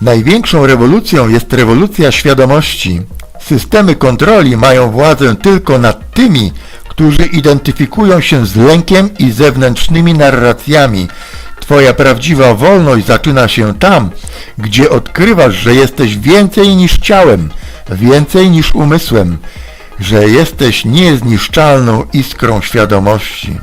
Największą rewolucją jest rewolucja świadomości. Systemy kontroli mają władzę tylko nad tymi, którzy identyfikują się z lękiem i zewnętrznymi narracjami. Twoja prawdziwa wolność zaczyna się tam, gdzie odkrywasz, że jesteś więcej niż ciałem, więcej niż umysłem, że jesteś niezniszczalną iskrą świadomości.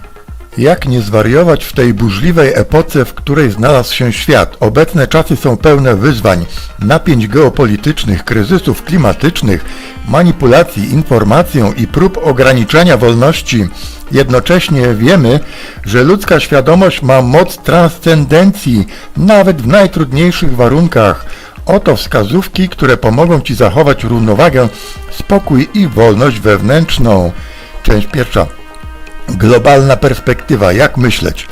Jak nie zwariować w tej burzliwej epoce, w której znalazł się świat? Obecne czasy są pełne wyzwań, napięć geopolitycznych, kryzysów klimatycznych, manipulacji informacją i prób ograniczania wolności. Jednocześnie wiemy, że ludzka świadomość ma moc transcendencji, nawet w najtrudniejszych warunkach. Oto wskazówki, które pomogą Ci zachować równowagę, spokój i wolność wewnętrzną. Część pierwsza. Globalna perspektywa, jak myśleć?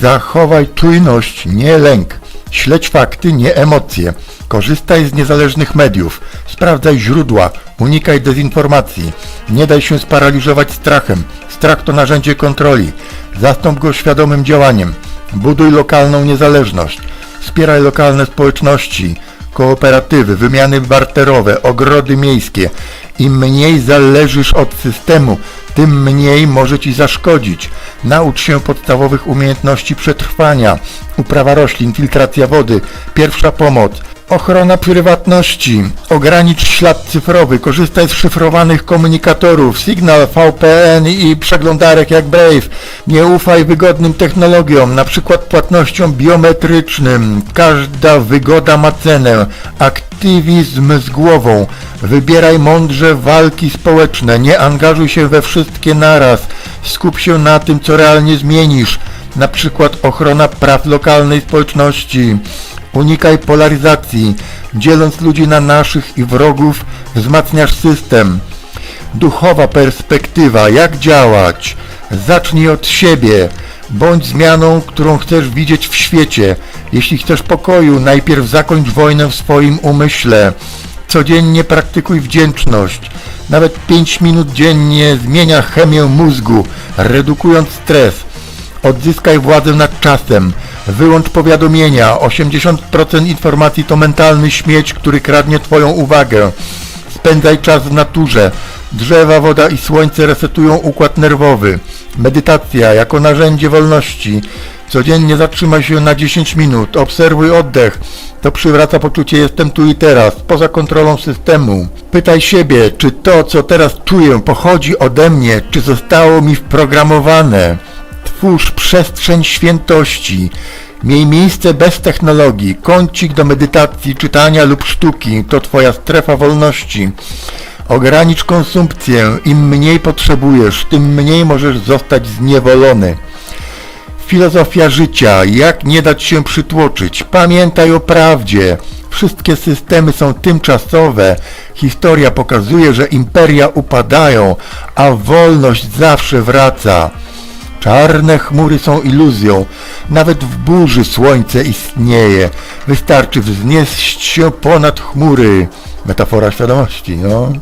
Zachowaj czujność, nie lęk. Śledź fakty, nie emocje. Korzystaj z niezależnych mediów. Sprawdzaj źródła. Unikaj dezinformacji. Nie daj się sparaliżować strachem. Strach to narzędzie kontroli. Zastąp go świadomym działaniem. Buduj lokalną niezależność. Wspieraj lokalne społeczności, kooperatywy, wymiany barterowe, ogrody miejskie. Im mniej zależysz od systemu, tym mniej może Ci zaszkodzić. Naucz się podstawowych umiejętności przetrwania, uprawa roślin, filtracja wody, pierwsza pomoc, ochrona prywatności, ogranicz ślad cyfrowy, korzystaj z szyfrowanych komunikatorów, Signal, VPN i przeglądarek jak Brave. Nie ufaj wygodnym technologiom, przykład płatnościom biometrycznym. Każda wygoda ma cenę. Aktywizm z głową. Wybieraj mądrze walki społeczne. Nie angażuj się we wszystkie naraz. Skup się na tym, co realnie zmienisz. Na przykład ochrona praw lokalnej społeczności. Unikaj polaryzacji. Dzieląc ludzi na naszych i wrogów, wzmacniasz system. Duchowa perspektywa, jak działać? Zacznij od siebie. Bądź zmianą, którą chcesz widzieć w świecie. Jeśli chcesz pokoju, najpierw zakończ wojnę w swoim umyśle. Codziennie praktykuj wdzięczność. Nawet 5 minut dziennie zmienia chemię mózgu, redukując stres. Odzyskaj władzę nad czasem. Wyłącz powiadomienia. 80% informacji to mentalny śmieć, który kradnie Twoją uwagę. Spędzaj czas w naturze. Drzewa, woda i słońce resetują układ nerwowy. Medytacja jako narzędzie wolności. Codziennie zatrzymaj się na 10 minut. Obserwuj oddech. To przywraca poczucie jestem tu i teraz, poza kontrolą systemu. Pytaj siebie, czy to, co teraz czuję, pochodzi ode mnie, czy zostało mi wprogramowane. Twórz przestrzeń świętości. Miej miejsce bez technologii, kącik do medytacji, czytania lub sztuki, to Twoja strefa wolności. Ogranicz konsumpcję, im mniej potrzebujesz, tym mniej możesz zostać zniewolony. Filozofia życia, jak nie dać się przytłoczyć, pamiętaj o prawdzie. Wszystkie systemy są tymczasowe. Historia pokazuje, że imperia upadają, a wolność zawsze wraca. Czarne chmury są iluzją. Nawet w burzy słońce istnieje. Wystarczy wznieść się ponad chmury. Metafora świadomości, no.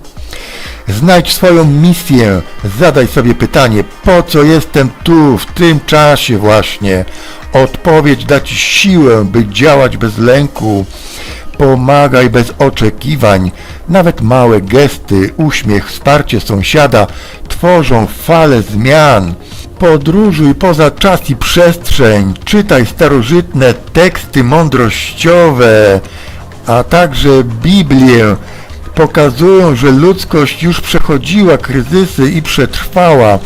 Znajdź swoją misję. Zadaj sobie pytanie, po co jestem tu, w tym czasie właśnie. Odpowiedź da Ci siłę, by działać bez lęku. Pomagaj bez oczekiwań. Nawet małe gesty, uśmiech, wsparcie sąsiada tworzą falę zmian. Podróżuj poza czas i przestrzeń, czytaj starożytne teksty mądrościowe, a także Biblię. Pokazują, że ludzkość już przechodziła kryzysy i przetrwała.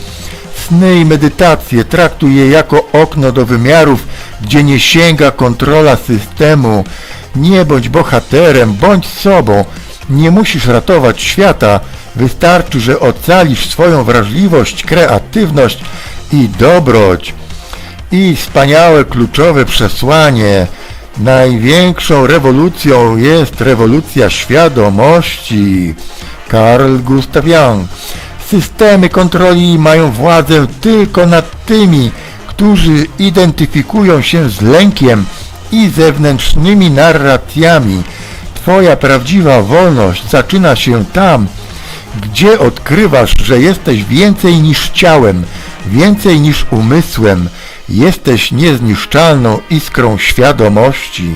Sny i medytacje traktuj je jako okno do wymiarów, gdzie nie sięga kontrola systemu. Nie bądź bohaterem, bądź sobą. Nie musisz ratować świata, wystarczy, że ocalisz swoją wrażliwość, kreatywność i dobroć. I wspaniałe kluczowe przesłanie. Największą rewolucją jest rewolucja świadomości. Carl Gustav Jung. Systemy kontroli mają władzę tylko nad tymi, którzy identyfikują się z lękiem i zewnętrznymi narracjami. Twoja prawdziwa wolność zaczyna się tam, gdzie odkrywasz, że jesteś więcej niż ciałem, więcej niż umysłem, jesteś niezniszczalną iskrą świadomości.